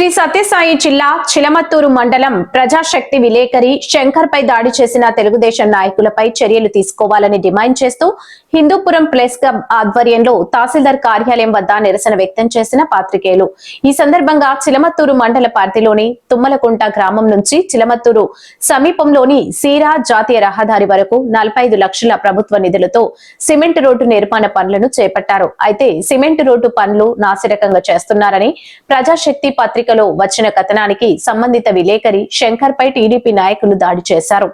శ్రీ సత్యసాయి జిల్లా చిలమత్తూరు మండలం ప్రజాశక్తి విలేకరి శంకర్ పై దాడి చేసిన తెలుగుదేశం నాయకులపై చర్యలు తీసుకోవాలని డిమాండ్ చేస్తూ హిందూపురం ప్రెస్ క్లబ్ ఆధ్వర్యంలో తహసీల్దార్ కార్యాలయం వద్ద నిరసన వ్యక్తం చేసిన పాత్రికేయులు. ఈ సందర్భంగా చిలమత్తూరు మండల పార్టీలోని తుమ్మలకుంట గ్రామం నుంచి చిలమత్తూరు సమీపంలోని సీరా జాతీయ రహదారి వరకు నలభై ఐదు లక్షల ప్రభుత్వ నిధులతో సిమెంట్ రోడ్డు నిర్మాణ పనులను చేపట్టారు. అయితే సిమెంట్ రోడ్డు పనులు నాసిరకంగా చేస్తున్నారని ప్రజాశక్తి పత్రిక పత్రికలో వచ్చిన కథనానికి సంబంధిత విలేకరి శంకర్ పై టీడీపీ నాయకులు దాడి చేశారు.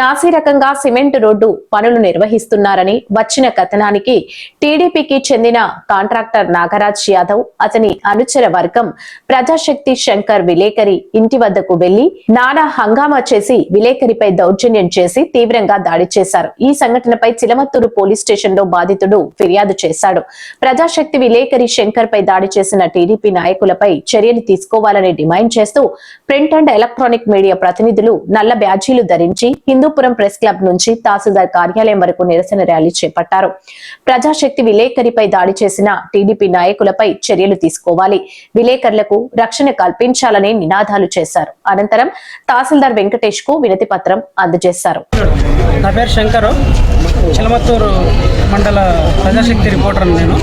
నాసిరకంగా సిమెంట్ రోడ్డు పనులు నిర్వహిస్తున్నారని వచ్చిన కథనానికి టీడీపీకి చెందిన కాంట్రాక్టర్ నాగరాజ్ యాదవ్ అతని అనుచర వర్గం ప్రజాశక్తి శంకర్ విలేకరి ఇంటి వద్దకు వెళ్ళి నానా హంగామా చేసి విలేకరిపై దౌర్జన్యం చేసి తీవ్రంగా దాడి చేశారు. ఈ సంఘటనపై చిలమత్తూరు పోలీస్ స్టేషన్లో బాధితుడు ఫిర్యాదు చేశాడు. ప్రజాశక్తి విలేకరి శంకర్ పై దాడి చేసిన టీడీపీ నాయకులపై చర్యలు తీసుకోవాలని డిమాండ్ చేస్తూ ప్రింట్ అండ్ ఎలక్ట్రానిక్ మీడియా ప్రతినిధులు నల్ల బ్యాచీలు ధరించి హిందూపురం ప్రెస్ క్లబ్ నుంచి తహసీల్దార్ కార్యాలయం వరకు నిరసన ర్యాలీ చేపట్టారు. ప్రజాశక్తి విలేకరిపై దాడి చేసిన టీడీపీ నాయకులపై చర్యలు తీసుకోవాలి. విలేకరులకు రక్షణ కల్పించాలని నినాదాలు చేశారు. అనంతరం తహసీల్దార్ వెంకటేష్కు వినతి పత్రం అందజేశారు. నా పేరు శంకరు. చిలమత్తూరు మండల ప్రజాశక్తి రిపోర్టర్ నేను.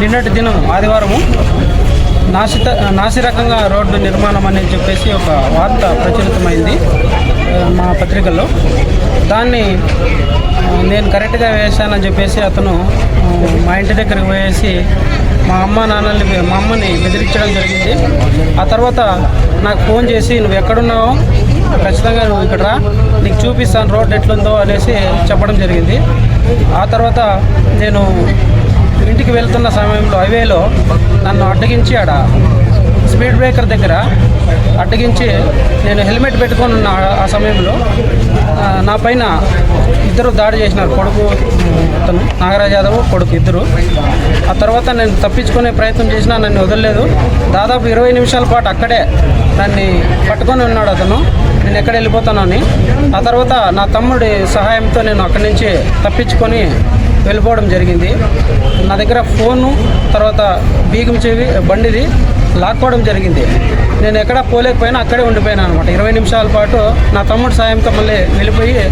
నిన్నటి దినం ఆదివారము నాసిత నాసిరకంగా రోడ్డు నిర్మాణం అని చెప్పేసి ఒక వార్త ప్రచురితమైంది మా పత్రికల్లో. దాన్ని నేను కరెక్ట్గా వేశానని చెప్పేసి అతను మా ఇంటి దగ్గరికి పోయేసి మా అమ్మ నాన్నల్ని మా అమ్మని బెదిరించడం జరిగింది. ఆ తర్వాత నాకు ఫోన్ చేసి నువ్వు ఎక్కడున్నావు? ఖచ్చితంగా నువ్వు ఇక్కడ రా. నీకు చూపిస్తాను రోడ్ ఎట్లుందో అనేసి చెప్పడం జరిగింది. ఆ తర్వాత నేను ఇంటికి వెళ్తున్న సమయంలో హైవేలో నన్ను అడ్డగించి ఆడ స్పీడ్ బ్రేకర్ దగ్గర అడ్డగించి నేను హెల్మెట్ పెట్టుకొని ఉన్న ఆ- సమయంలో నా పైన ఇద్దరు దాడి చేసినారు. కొడుకు అతను నాగరాజ్ యాదవ్ కొడుకు ఇద్దరు. ఆ తర్వాత నేను తప్పించుకునే ప్రయత్నం చేసినా నన్ను వదలలేదు. దాదాపు ఇరవై నిమిషాల పాటు అక్కడే నన్ను పట్టుకొని ఉన్నాడు అతను. నేను ఎక్కడ వెళ్ళిపోతానని ఆ తర్వాత నా తమ్ముడి సహాయంతో నేను అక్కడి నుంచి తప్పించుకొని వెళ్ళిపోవడం జరిగింది. నా దగ్గర ఫోను తర్వాత బీగం చెవి బండిది లాక్కోవడం జరిగింది. నేను ఎక్కడ పోలేకపోయినా అక్కడే ఉండిపోయాను అనమాట ఇరవై నిమిషాల పాటు నా తమ్ముడు సాయంతో మళ్ళీ వెళ్ళిపోయి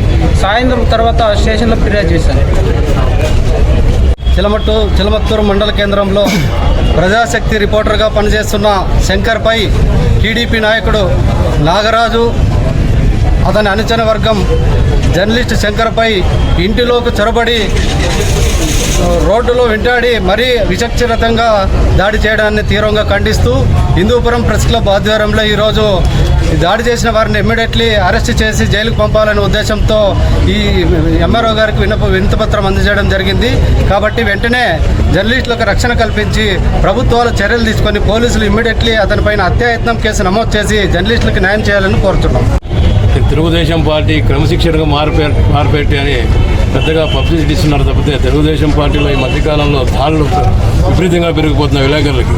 సాయంత్రం తర్వాత స్టేషన్లో ఫిర్యాదు చేశాను. చిలమట్టు చిలమత్తూరు మండల కేంద్రంలో ప్రజాశక్తి రిపోర్టర్గా పనిచేస్తున్న శంకర్పై టీడీపీ నాయకుడు నాగరాజు అతని అనుచర వర్గం జర్నలిస్ట్ శంకర్పై ఇంటిలోకి చొరబడి రోడ్డులో వెంటాడి మరీ విచక్షరతంగా దాడి చేయడాన్ని తీవ్రంగా ఖండిస్తూ హిందూపురం ప్రెస్ క్లబ్ ఆధ్వర్యంలో ఈరోజు దాడి చేసిన వారిని ఇమ్మీడియట్లీ అరెస్ట్ చేసి జైలుకు పంపాలనే ఉద్దేశంతో ఈ ఎంఆర్ఓ గారికి వినప వినతిపత్రం అందజేయడం జరిగింది. కాబట్టి వెంటనే జర్నలిస్టులకు రక్షణ కల్పించి ప్రభుత్వాలు చర్యలు తీసుకొని పోలీసులు ఇమ్మీడియట్లీ అతనిపైన హత్యాయత్నం కేసు నమోదు చేసి జర్నలిస్టులకు న్యాయం చేయాలని కోరుతున్నాం. తెలుగుదేశం పార్టీ క్రమశిక్షణగా మారిపే మారిపెట్టి అని పెద్దగా పబ్లిసిటీ ఇస్తున్నారు తప్పితే తెలుగుదేశం పార్టీలో ఈ మధ్యకాలంలో దాడులు విపరీతంగా పెరిగిపోతున్న విలేకరులకి.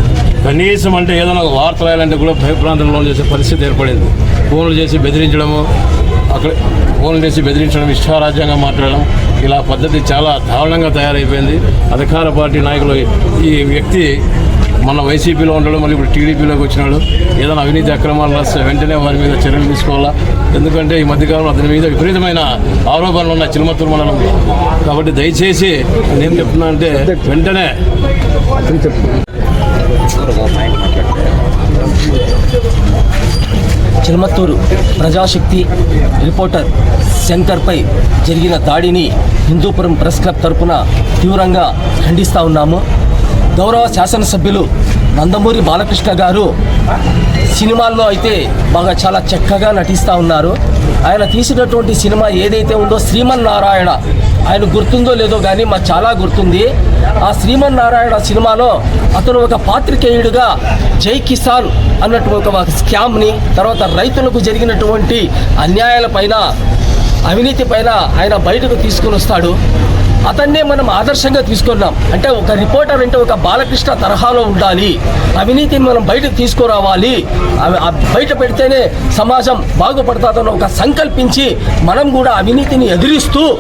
కనీసం అంటే ఏదైనా ఒక వార్త రాయాలంటే కూడా భయప్రాంతంలో చేసే పరిస్థితి ఏర్పడింది. ఫోన్లు చేసి బెదిరించడము అక్కడ ఫోన్లు చేసి బెదిరించడం ఇష్టారాజ్యంగా మాట్లాడడం ఇలా పద్ధతి చాలా దారుణంగా తయారైపోయింది. అధికార పార్టీ నాయకులు ఈ వ్యక్తి మన వైసీపీలో ఉండడం మళ్ళీ ఇప్పుడు టీడీపీలోకి వచ్చినాడు. ఏదైనా అవినీతి అక్రమాలు రాస్తే వెంటనే వారి మీద చర్యలు తీసుకోవాలా? ఎందుకంటే ఈ మధ్యకాలంలో అతని మీద విపరీతమైన ఆరోపణలు ఉన్నాయి చిలుమత్తూరు మండలంలో కాబట్టి దయచేసి నేను చెప్తున్నా అంటే వెంటనే చిలమత్తూరు ప్రజాశక్తి రిపోర్టర్ శంకర్పై జరిగిన దాడిని హిందూపురం ప్రెస్ క్లబ్ తరపున తీవ్రంగా ఖండిస్తూ ఉన్నాము. గౌరవ శాసనసభ్యులు నందమూరి బాలకృష్ణ గారు సినిమాల్లో అయితే బాగా చాలా చక్కగా నటిస్తూ ఉన్నారు. ఆయన తీసినటువంటి సినిమా ఏదైతే ఉందో శ్రీమన్నారాయణ. ఆయన గుర్తుందో లేదో కానీ మాకు చాలా గుర్తుంది. ఆ శ్రీమన్నారాయణ సినిమాలో అతను ఒక పాత్రికేయుడిగా జై కిసాన్ అన్నట్టు ఒక స్కామ్ని తర్వాత రైతులకు జరిగినటువంటి అన్యాయాలపైన అవినీతి పైన ఆయన బయటకు తీసుకుని వస్తాడు. అతన్నే మనం ఆదర్శంగా తీసుకున్నాం. అంటే ఒక రిపోర్టర్ అంటే ఒక బాలకృష్ణ తరహాలో ఉండాలి. అవినీతిని మనం బయటకు తీసుకురావాలి. అవి- బయట పెడితేనే సమాజం బాగుపడుతుందని ఒక సంకల్పించి మనం కూడా అవినీతిని ఎదిరిస్తూ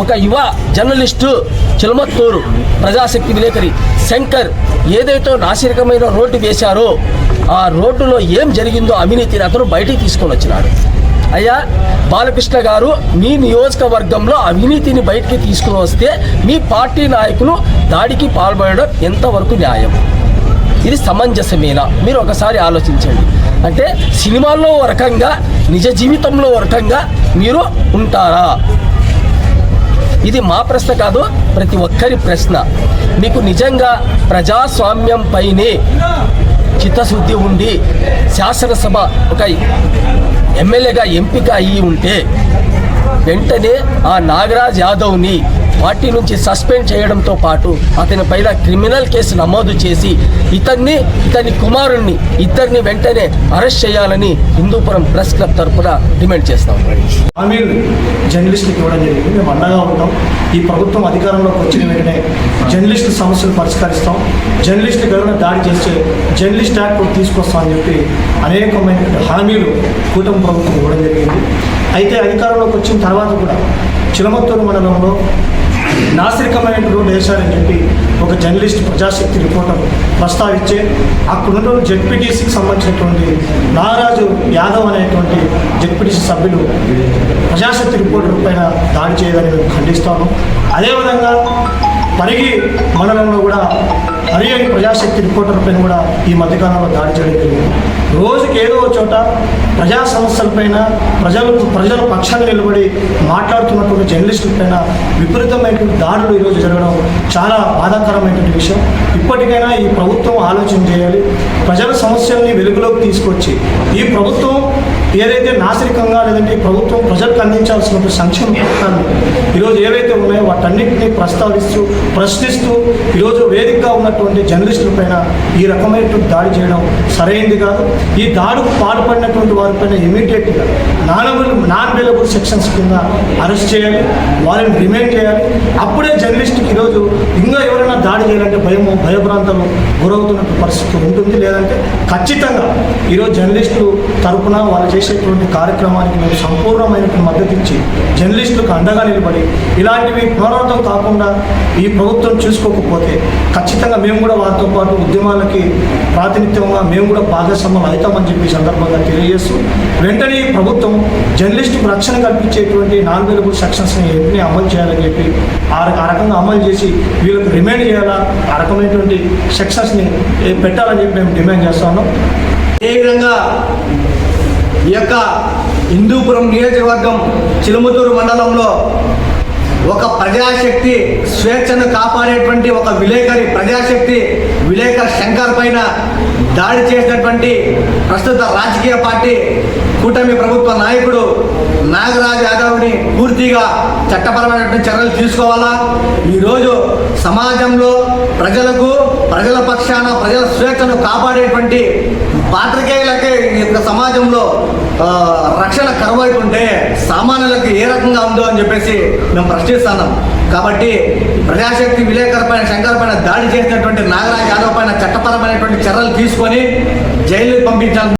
ఒక యువ జర్నలిస్టు చిలమత్తూరు ప్రజాశక్తి విలేకరి శంకర్ ఏదైతే నాసిరకమైన రోడ్డు వేశారో ఆ రోడ్డులో ఏం జరిగిందో అవినీతిని అతను బయటికి తీసుకొని వచ్చినాడు. అయ్యా బాలకృష్ణ గారు మీ నియోజకవర్గంలో అవినీతిని బయటికి తీసుకుని వస్తే మీ పార్టీ నాయకులు దాడికి పాల్పడడం ఎంతవరకు న్యాయం? ఇది సమంజసమేనా? మీరు ఒకసారి ఆలోచించండి. అంటే సినిమాల్లో ఒక రకంగా నిజ జీవితంలో ఒక రకంగా మీరు ఉంటారా? ఇది మా ప్రశ్న కాదు ప్రతి ఒక్కరి ప్రశ్న. మీకు నిజంగా ప్రజాస్వామ్యం పైనే చిత్తశుద్ధి ఉండి శాసనసభ ఒక ఎమ్మెల్యేగా ఎంపిక అయ్యి ఉంటే వెంటనే ఆ నాగరాజ్ యాదవ్ని పార్టీ నుంచి సస్పెండ్ చేయడంతో పాటు అతని పైన క్రిమినల్ కేసు నమోదు చేసి ఇతన్ని ఇతని కుమారుణ్ణి ఇద్దరిని వెంటనే అరెస్ట్ చేయాలని హిందూపురం ప్రెస్ క్లబ్ తరఫున డిమాండ్ చేస్తాం. హామీలు జర్నలిస్టులకు ఇవ్వడం జరిగింది. మేము అండగా ఉంటాం. ఈ ప్రభుత్వం అధికారంలోకి వచ్చిన వెంటనే జర్నలిస్టుల సమస్యలు పరిష్కరిస్తాం. జర్నలిస్టులకు ఎవరైనా దాడి చేస్తే జర్నలిస్ట్ యాక్ట్ కూడా తీసుకొస్తామని చెప్పి అనేకమైన హామీలు కూటమి ప్రభుత్వం ఇవ్వడం జరిగింది. అయితే అధికారంలోకి వచ్చిన తర్వాత కూడా చిలమత్తూరు మండలంలో నాసిరకమైన రోడ్డు వేశారని చెప్పి ఒక జర్నలిస్ట్ ప్రజాశక్తి రిపోర్టర్ ప్రస్తావించే అక్కడున్న జెడ్పీటీసీకి సంబంధించినటువంటి నాగరాజు యాదవ్ అనేటువంటి జెడ్పీటీసీ సభ్యులు ప్రజాశక్తి రిపోర్టర్ పైన దాడి చేయదని మేము ఖండిస్తాము. అదేవిధంగా పరిగి మండలంలో కూడా హరి ప్రజాశక్తి రిపోర్టర్ పైన కూడా ఈ మధ్యకాలంలో దాడి చేయడం జరిగింది. రోజుకి ఏదో ఒక చోట ప్రజా సమస్యలపైన ప్రజలు ప్రజల పక్షాన్ని నిలబడి మాట్లాడుతున్నటువంటి జర్నలిస్టుల పైన విపరీతమైనటువంటి దాడులు ఈరోజు జరగడం చాలా బాధాకరమైనటువంటి విషయం. ఇప్పటికైనా ఈ ప్రభుత్వం ఆలోచన చేయాలి. ప్రజల సమస్యల్ని వెలుగులోకి తీసుకొచ్చి ఈ ప్రభుత్వం ఏదైతే నాసిరికంగా లేదంటే ప్రభుత్వం ప్రజలకు అందించాల్సిన సంక్షేమ పథకాలు ఈరోజు ఏవైతే ఉన్నాయో వాటన్నింటినీ ప్రస్తావిస్తూ ప్రశ్నిస్తూ ఈరోజు వేదికగా ఉన్నటువంటి జర్నలిస్టుల పైన ఈ రకమైనటువంటి దాడి చేయడం సరైంది కాదు. ఈ దాడికి పాల్పడినటువంటి వారిపైన ఇమీడియట్గా నానబుల్ నాన్ అవైలబుల్ సెక్షన్స్ కింద అరెస్ట్ చేయాలి వారిని రిమైండ్ చేయాలి. అప్పుడే జర్నలిస్ట్కి ఈరోజు ఎవరైనా భయము భయభ్రాంతలు గురవుతున్న పరిస్థితి ఉంటుంది. లేదంటే ఖచ్చితంగా ఈరోజు జర్నలిస్టులు తరపున వాళ్ళు చేసేటువంటి కార్యక్రమానికి మేము సంపూర్ణమైనటువంటి మద్దతు ఇచ్చి జర్నలిస్టులకు అండగా నిలబడి ఇలాంటివి పునరావృతం కాకుండా ఈ ప్రభుత్వం చూసుకోకపోతే ఖచ్చితంగా మేము కూడా వారితో పాటు ఉద్యమాలకి ప్రాతినిధ్యంగా మేము కూడా భాగస్వామ్యం అవుతామని చెప్పి సందర్భంగా తెలియజేస్తూ వెంటనే ప్రభుత్వం జర్నలిస్టుకు రక్షణ కల్పించేటువంటి నాన్ అవైలబుల్ సెక్షన్స్ని వెంటనే అమలు చేయాలని చెప్పి ఆ ఆ రకంగా అమలు చేసి వీళ్ళకి రిమైండ్ చేయాలా? ఆ రకమైనటువంటి సెక్షన్స్ని పెట్టాలని చెప్పి మేము డిమాండ్ చేస్తాను ఏ అదేవిధంగా ఈ యొక్క హిందూపురం నియోజకవర్గం చిలుముతూరు మండలంలో ఒక ప్రజాశక్తి స్వేచ్ఛను కాపాడేటువంటి ఒక విలేకరి ప్రజాశక్తి విలేకర్ శంకర్ పైన దాడి చేసినటువంటి ప్రస్తుత రాజకీయ పార్టీ కూటమి ప్రభుత్వ నాయకుడు నాగరాజ్ యాదవ్ని పూర్తిగా చట్టపరమైనటువంటి చర్యలు తీసుకోవాలా? ఈరోజు సమాజంలో ప్రజలకు ప్రజల పక్షాన ప్రజల స్వేచ్ఛను కాపాడేటువంటి పాత్రికేయులకే ఈ యొక్క సమాజంలో రక్షణ కరువైతుంటే సామాన్యులకు ఏ రకంగా ఉందో అని చెప్పేసి మేము ప్రశ్నిస్తున్నాం. కాబట్టి ప్రజాశక్తి విలేకరు పైన శంకర్ పైన దాడి చేసినటువంటి నాగరాజ్ యాదవ్ పైన చట్టపరమైనటువంటి చర్యలు తీసుకొని జైలు పంపించాలి